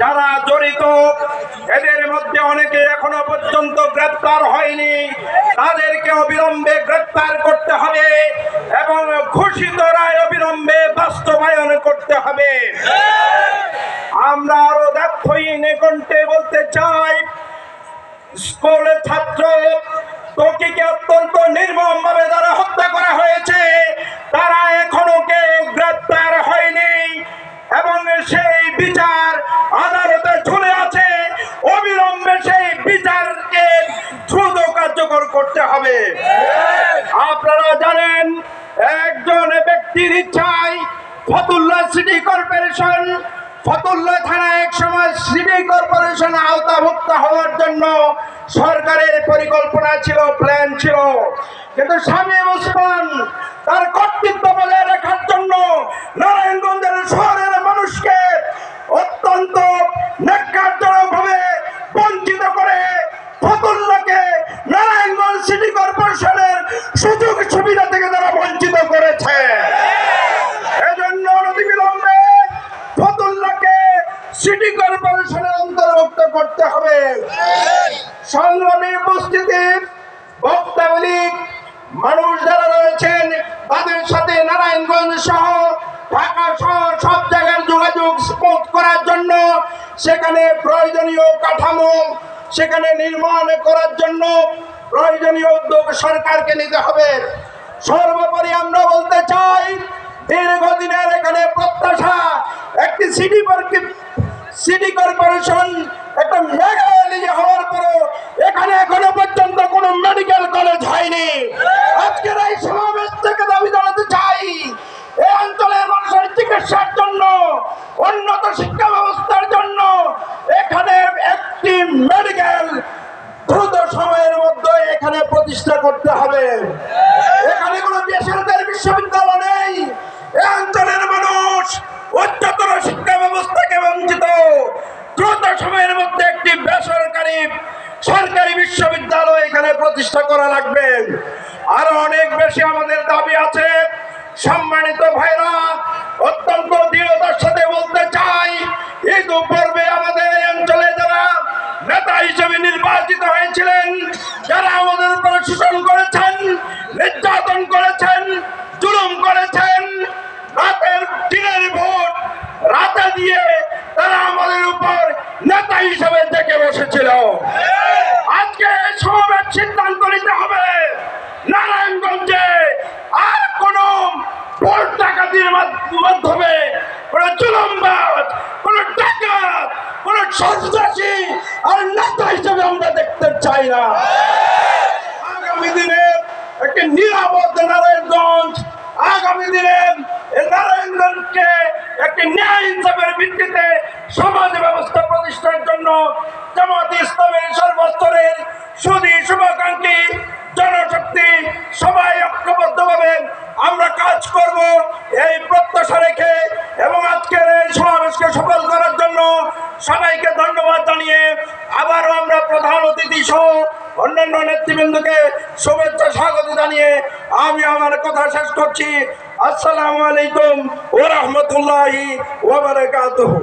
যারা জড়িত, এদের মধ্যে অনেকে এখনও পর্যন্ত গ্রেপ্তার হয়নি। তাদেরকে অবিলম্বে গ্রেপ্তার করতে হবে এবং ঘোষিত রায় অবিলম্বে বাস্তবায়ন করতে হবে। আমরা আরও দাক্ষহীন কণ্ঠে বলতে চাই স্কুলের ছাত্র তোকিকে অত্যন্ত নির্মম ভাবে যারা হত্যা করা হয়েছে, তারা এখনও কেউ গ্রেপ্তার হয়নি এবং সেই বিচার হবে। আপনারা জানেন, একজন ব্যক্তির ইচ্ছায় ফতুল্লা সিটি কর্পোরেশন ফতুল্লা থানা এক সময় সিটি কর্পোরেশন আওতাভুক্ত হওয়ার জন্য সরকারের পরিকল্পনা ছিল, প্ল্যান ছিল। কিন্তু স্বামী ওসমান তার কর্তৃত্ব বজায় রাখার জন্য নারায়ণগঞ্জের শহরের মানুষকে অত্যন্ত ন্যাক্কারজনকভাবে বঞ্চিত করে ফতুল্লাকে নারায়ণগঞ্জ সিটি কর্পোরেশনের সুযোগ সুবিধা থেকে তারা বঞ্চিত করেছে এজন্য অনতিবিলম্বে ফতুল্লাহকে সিটি কর্পোরেশনের অন্তর্ভুক্ত করতে হবে। সংগ্রামী উপস্থিতি বক্তাবলী মানুষ যারা রয়েছেন, তাদের সাথে নারায়ণগঞ্জ সহ শহর সব জায়গার যোগাযোগ করার জন্য, সেখানে প্রয়োজনীয় কাঠামো, সেখানে নির্মাণ করার জন্য প্রয়োজনীয় উদ্যোগ সরকারকে নিতে হবে। সর্বোপরি আমরা বলতে চাই, দীর্ঘদিনের এখানে প্রত্যাশা, একটি সিটি সিটি কর্পোরেশন একটা মেগা এলিজে হওয়ার পরও এখানে এখনও পর্যন্ত কোনো মেডিকেল কলেজ হয়নি। আজকের এই সমাবেশ থেকে দাবি জানাতে চাই এই অঞ্চলের মানুষের চিকিৎসার জন্য, উন্নত শিক্ষা ব্যবস্থার জন্য এখানে একটি মেডিকেল দ্রুত সময়ের মধ্যে এখানে প্রতিষ্ঠা করতে হবে। এখানে কোনো বেসরকারি বিশ্ববিদ্যালয় প্রতিষ্ঠা করা লাগবে। আরও অনেক বেশি আমাদের দাবি আছে। সম্মানিত ভাইরা, অত্যন্ত দৃঢ়তার সাথে বলতে চাই, ঈদ পর্বে আমাদের এই অঞ্চলে যারা নেতা হিসেবে নির্বাচিত হয়েছিলেন, যারা আমাদের উপর শোষণ করেছেন, নির্যাতন করেছেন, জুলুম করেছেন, রাতের দিনের ভোট, রাতে দিয়ে তারা আমাদের উপর নেতা হিসেবে দেখে বসেছিল। সিদ্ধান্ত নিতে হবে। নারায়ণগঞ্জে আর কোন ভোট ডাকাতির মাধ- মাধ্যমে কোন জুলুমবাজ, কোন টাকা কোন সন্ত্রাসী আর নেতা হিসেবে আমরা দেখতে চাই না। আগামী দিনে একটি নিরাপদ নারায়ণগঞ্জ, আগামী দিনে নারায়ণগঞ্জকে একটি ন্যায় ইনসাফের ভিত্তিতে সমাজ ব্যবস্থা জন্য জামাত ইসলামের সর্বস্তরের সুদী শুভাকাঙ্ক্ষী জনশক্তি সবাই ঐক্যবদ্ধভাবে আমরা কাজ করব এই প্রত্যাশা রেখে এবং আজকের এই সমাবেশকে সফল করার জন্য সবাইকে ধন্যবাদ জানিয়ে আবারও আমরা প্রধান অতিথি সহ অন্যান্য নেতৃবৃন্দকে শুভেচ্ছা, স্বাগত জানিয়ে আমি আমার কথা শেষ করছি। আসসালামু আলাইকুম ও রহমতুল্লাহি ওয়া বারাকাতুহু।